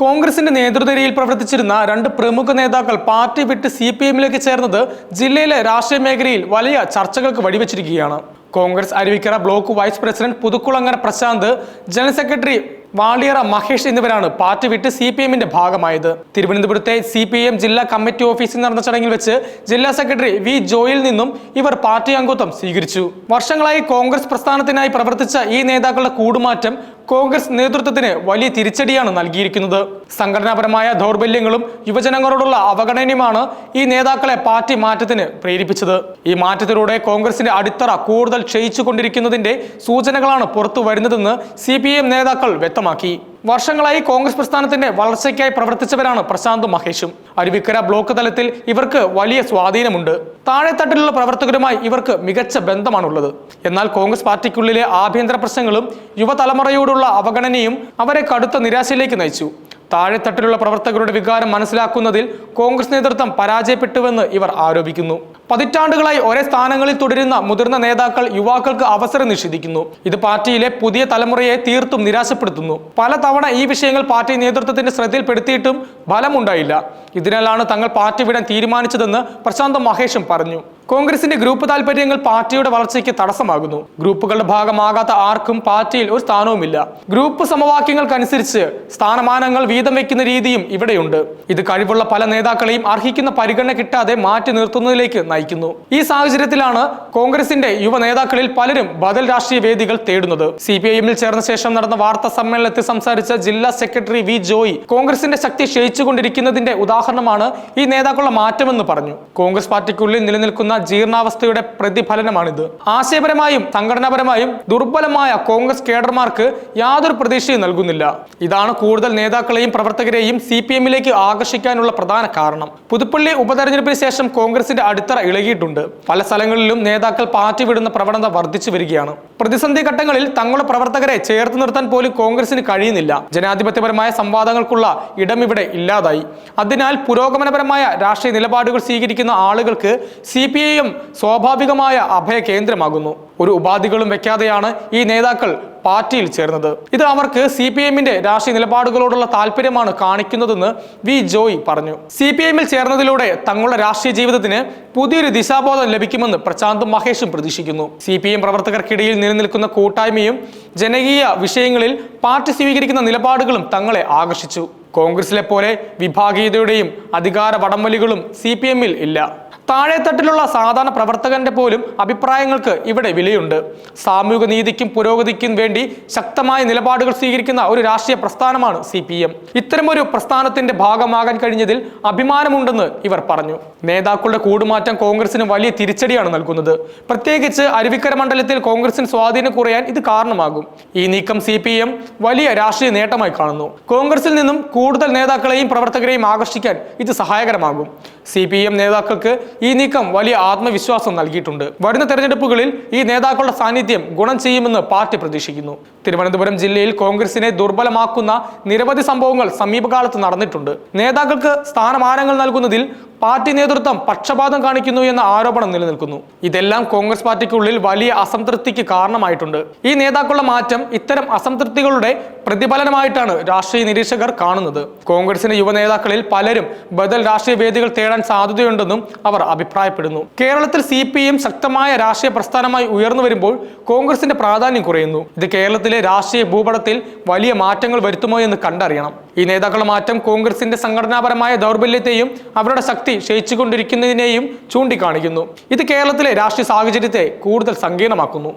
കോൺഗ്രസിന്റെ നേതൃനിരയിൽ പ്രവർത്തിച്ചിരുന്ന രണ്ട് പ്രമുഖ നേതാക്കൾ പാർട്ടി വിട്ട് സി പി എമ്മിലേക്ക് ചേർന്നത് ജില്ലയിലെ രാഷ്ട്രീയ മേഖലയിൽ വലിയ ചർച്ചകൾക്ക് വഴിവെച്ചിരിക്കുകയാണ്. Congress Aruvikkara block vice president Puthukkulangara Prashanth general secretary Valiyara Mahesh എന്നിവരാണ് പാർട്ടി വിട്ട് സി പി എമ്മിന്റെ ഭാഗമായത്. തിരുവനന്തപുരത്തെ സി പി എം ജില്ലാ കമ്മിറ്റി ഓഫീസിൽ നടന്ന ചടങ്ങിൽ വെച്ച് ജില്ലാ സെക്രട്ടറി വി ജോയിൽ നിന്നും ഇവർ പാർട്ടി അംഗത്വം സ്വീകരിച്ചു. വർഷങ്ങളായി കോൺഗ്രസ് പ്രസ്ഥാനത്തിനായി പ്രവർത്തിച്ച ഈ നേതാക്കളുടെ കൂടുമാറ്റം കോൺഗ്രസ് നേതൃത്വത്തിന് വലിയ തിരിച്ചടിയാണ് നൽകിയിരിക്കുന്നത്. സംഘടനാപരമായ ദൗർബല്യങ്ങളും യുവജനങ്ങളോടുള്ള അവഗണനയുമാണ് ഈ നേതാക്കളെ പാർട്ടി മാറ്റത്തിന് പ്രേരിപ്പിച്ചത്. ഈ മാറ്റത്തിലൂടെ കോൺഗ്രസിന്റെ അടിത്തറ കൂടുതൽ ക്ഷയിച്ചു കൊണ്ടിരിക്കുന്നതിന്റെ സൂചനകളാണ് പുറത്തു വരുന്നതെന്ന് സി നേതാക്കൾ വ്യക്തമാക്കി. വർഷങ്ങളായി കോൺഗ്രസ് പ്രസ്ഥാനത്തിന്റെ വളർച്ചയ്ക്കായി പ്രവർത്തിച്ചവരാണ് പ്രശാന്തും മഹേഷും. അരുവിക്കര ബ്ലോക്ക് തലത്തിൽ ഇവർക്ക് വലിയ സ്വാധീനമുണ്ട്. താഴെത്തട്ടിലുള്ള പ്രവർത്തകരുമായി ഇവർക്ക് മികച്ച ബന്ധമാണുള്ളത്. എന്നാൽ കോൺഗ്രസ് പാർട്ടിക്കുള്ളിലെ ആഭ്യന്തര പ്രശ്നങ്ങളും യുവതലമുറയോടുള്ള അവഗണനയും അവരെ കടുത്ത നിരാശയിലേക്ക് നയിച്ചു. താഴെത്തട്ടിലുള്ള പ്രവർത്തകരുടെ വികാരം മനസ്സിലാക്കുന്നതിൽ കോൺഗ്രസ് നേതൃത്വം പരാജയപ്പെട്ടുവെന്ന് ഇവർ ആരോപിക്കുന്നു. പതിറ്റാണ്ടുകളായി ഒരേ സ്ഥാനങ്ങളിൽ തുടരുന്ന മുതിർന്ന നേതാക്കൾ യുവാക്കൾക്ക് അവസരം നിഷേധിക്കുന്നു. ഇത് പാർട്ടിയിലെ പുതിയ തലമുറയെ തീർത്തും നിരാശപ്പെടുത്തുന്നു. പലതവണ ഈ വിഷയങ്ങൾ പാർട്ടി നേതൃത്വത്തിന്റെ ശ്രദ്ധയിൽപ്പെടുത്തിയിട്ടും ഫലമുണ്ടായില്ല. ഇതിനാലാണ് തങ്ങൾ പാർട്ടി വിടാൻ തീരുമാനിച്ചതെന്ന് പ്രശാന്ത് മഹേഷും പറഞ്ഞു. കോൺഗ്രസിന്റെ ഗ്രൂപ്പ് താൽപര്യങ്ങൾ പാർട്ടിയുടെ വളർച്ചയ്ക്ക് തടസ്സമാകുന്നു. ഗ്രൂപ്പുകളുടെ ഭാഗമാകാത്ത ആർക്കും പാർട്ടിയിൽ ഒരു സ്ഥാനവുമില്ല. ഗ്രൂപ്പ് സമവാക്യങ്ങൾക്കനുസരിച്ച് സ്ഥാനമാനങ്ങൾ വീതം വയ്ക്കുന്ന രീതിയും ഇവിടെയുണ്ട്. ഇത് കഴിവുള്ള പല നേതാക്കളെയും അർഹിക്കുന്ന പരിഗണന കിട്ടാതെ മാറ്റി നിർത്തുന്നതിലേക്ക് നയിക്കുന്നു. ഈ സാഹചര്യത്തിലാണ് കോൺഗ്രസിന്റെ യുവ നേതാക്കളിൽ പലരും ബദൽ രാഷ്ട്രീയ വേദികൾ തേടുന്നത്. സി പി ഐ എമ്മിൽ ചേർന്ന ശേഷം നടന്ന വാർത്താ സമ്മേളനത്തിൽ സംസാരിച്ച ജില്ലാ സെക്രട്ടറി വി ജോയി കോൺഗ്രസിന്റെ ശക്തി ക്ഷയിച്ചുകൊണ്ടിരിക്കുന്നതിന്റെ ഉദാഹരണമാണ് ഈ നേതാക്കളുടെ മാറ്റമെന്ന് പറഞ്ഞു. കോൺഗ്രസ് പാർട്ടിക്കുള്ളിൽ നിലനിൽക്കുന്ന ജീർണാവസ്ഥയുടെ പ്രതിഫലനമാണിത്. ആശയപരമായും സംഘടനാപരമായും ദുർബലമായ കോൺഗ്രസ് കേഡർമാർക്ക് യാതൊരു പ്രതീക്ഷയും നൽകുന്നില്ല. ഇതാണ് കൂടുതൽ നേതാക്കളെയും പ്രവർത്തകരെയും സി പി എമ്മിലേക്ക് ആകർഷിക്കാനുള്ള പ്രധാന കാരണം. പുതുപ്പള്ളി ഉപതെരഞ്ഞെടുപ്പിന് ശേഷം കോൺഗ്രസിന്റെ അടിത്തറ ഇളകിയിട്ടുണ്ട്. പല സ്ഥലങ്ങളിലും നേതാക്കൾ പാർട്ടി വിടുന്ന പ്രവണത വർദ്ധിച്ചു വരികയാണ്. പ്രതിസന്ധി ഘട്ടങ്ങളിൽ തങ്ങളുടെ പ്രവർത്തകരെ ചേർത്ത് നിർത്താൻ പോലും കോൺഗ്രസിന് കഴിയുന്നില്ല. ജനാധിപത്യപരമായ സംവാദങ്ങൾക്കുള്ള ഇടം ഇവിടെ ഇല്ലാതായി. അതിനാൽ പുരോഗമനപരമായ രാഷ്ട്രീയ നിലപാടുകൾ സ്വീകരിക്കുന്ന ആളുകൾക്ക് സി പി എം സ്വാഭാവികമായ അഭയ കേന്ദ്രമാകുന്നു ഒരു ഉപാധികളും വെക്കാതെയാണ് ഈ നേതാക്കൾ പാർട്ടിയിൽ ചേർന്നത്. ഇത് അവർക്ക് സി പി എമ്മിന്റെ രാഷ്ട്രീയ നിലപാടുകളോടുള്ള താല്പര്യമാണ് കാണിക്കുന്നതെന്ന് വി ജോയ് പറഞ്ഞു. സി പി എമ്മിൽ ചേർന്നതിലൂടെ തങ്ങളുടെ രാഷ്ട്രീയ ജീവിതത്തിന് പുതിയൊരു ദിശാബോധം ലഭിക്കുമെന്ന് പ്രശാന്തും മഹേഷും പ്രതീക്ഷിക്കുന്നു. സി പി എം പ്രവർത്തകർക്കിടയിൽ നിലനിൽക്കുന്ന കൂട്ടായ്മയും ജനകീയ വിഷയങ്ങളിൽ പാർട്ടി സ്വീകരിക്കുന്ന നിലപാടുകളും തങ്ങളെ ആകർഷിച്ചു. കോൺഗ്രസിലെ പോലെ വിഭാഗീയതയുടെയും അധികാര വടംവലികളും സി പി എമ്മിൽ ഇല്ല. താഴെത്തട്ടിലുള്ള സാധാരണ പ്രവർത്തകന്റെ പോലും അഭിപ്രായങ്ങൾക്ക് ഇവിടെ വിലയുണ്ട്. സാമൂഹിക നീതിക്കും പുരോഗതിക്കും വേണ്ടി ശക്തമായ നിലപാടുകൾ സ്വീകരിക്കുന്ന ഒരു രാഷ്ട്രീയ പ്രസ്ഥാനമാണ് സി പി എം. ഇത്തരമൊരു പ്രസ്ഥാനത്തിന്റെ ഭാഗമാകാൻ കഴിഞ്ഞതിൽ അഭിമാനമുണ്ടെന്ന് ഇവർ പറഞ്ഞു. നേതാക്കളുടെ കൂടുമാറ്റം കോൺഗ്രസിന് വലിയ തിരിച്ചടിയാണ് നൽകുന്നത്. പ്രത്യേകിച്ച് അരുവിക്കര മണ്ഡലത്തിൽ കോൺഗ്രസിന് സ്വാധീനം കുറയാൻ ഇത് കാരണമാകും. ഈ നീക്കം സി വലിയ രാഷ്ട്രീയ നേട്ടമായി കാണുന്നു. കോൺഗ്രസിൽ നിന്നും കൂടുതൽ നേതാക്കളെയും പ്രവർത്തകരെയും ആകർഷിക്കാൻ ഇത് സഹായകരമാകും. സി നേതാക്കൾക്ക് ഈ നീക്കം വലിയ ആത്മവിശ്വാസം നൽകിയിട്ടുണ്ട്. വരുന്ന തെരഞ്ഞെടുപ്പുകളിൽ ഈ നേതാക്കളുടെ സാന്നിധ്യം ഗുണം ചെയ്യുമെന്ന് പാർട്ടി പ്രതീക്ഷിക്കുന്നു. തിരുവനന്തപുരം ജില്ലയിൽ കോൺഗ്രസിനെ ദുർബലമാക്കുന്ന നിരവധി സംഭവങ്ങൾ സമീപകാലത്ത് നടന്നിട്ടുണ്ട്. നേതാക്കൾക്ക് സ്ഥാനമാനങ്ങൾ നൽകുന്നതിൽ പാർട്ടി നേതൃത്വം പക്ഷപാതം കാണിക്കുന്നു എന്ന ആരോപണം നിലനിൽക്കുന്നു. ഇതെല്ലാം കോൺഗ്രസ് പാർട്ടിക്കുള്ളിൽ വലിയ അസംതൃപ്തിക്ക് കാരണമായിട്ടുണ്ട്. ഈ നേതാക്കളുടെ മാറ്റം ഇത്തരം അസംതൃപ്തികളുടെ പ്രതിഫലനമായിട്ടാണ് രാഷ്ട്രീയ നിരീക്ഷകർ കാണുന്നത്. കോൺഗ്രസിന്റെ യുവ നേതാക്കളിൽ പലരും ബദൽ രാഷ്ട്രീയ വേദികൾ തേടാൻ സാധ്യതയുണ്ടെന്നും അവർ അഭിപ്രായപ്പെടുന്നു. കേരളത്തിൽ സി ശക്തമായ രാഷ്ട്രീയ പ്രസ്ഥാനമായി ഉയർന്നു വരുമ്പോൾ കോൺഗ്രസിന്റെ പ്രാധാന്യം കുറയുന്നു. ഇത് കേരളത്തിലെ രാഷ്ട്രീയ ഭൂപടത്തിൽ വലിയ മാറ്റങ്ങൾ വരുത്തുമോ എന്ന് കണ്ടറിയണം. ഈ നേതാക്കളുടെ മാറ്റം കോൺഗ്രസിന്റെ സംഘടനാപരമായ ദൗർബല്യത്തെയും അവരുടെ ശക്തി ക്ഷയിച്ചുകൊണ്ടിരിക്കുന്നതിനെയും ചൂണ്ടിക്കാണിക്കുന്നു. ഇത് കേരളത്തിലെ രാഷ്ട്രീയ സാഹചര്യത്തെ കൂടുതൽ സങ്കീർണമാക്കുന്നു.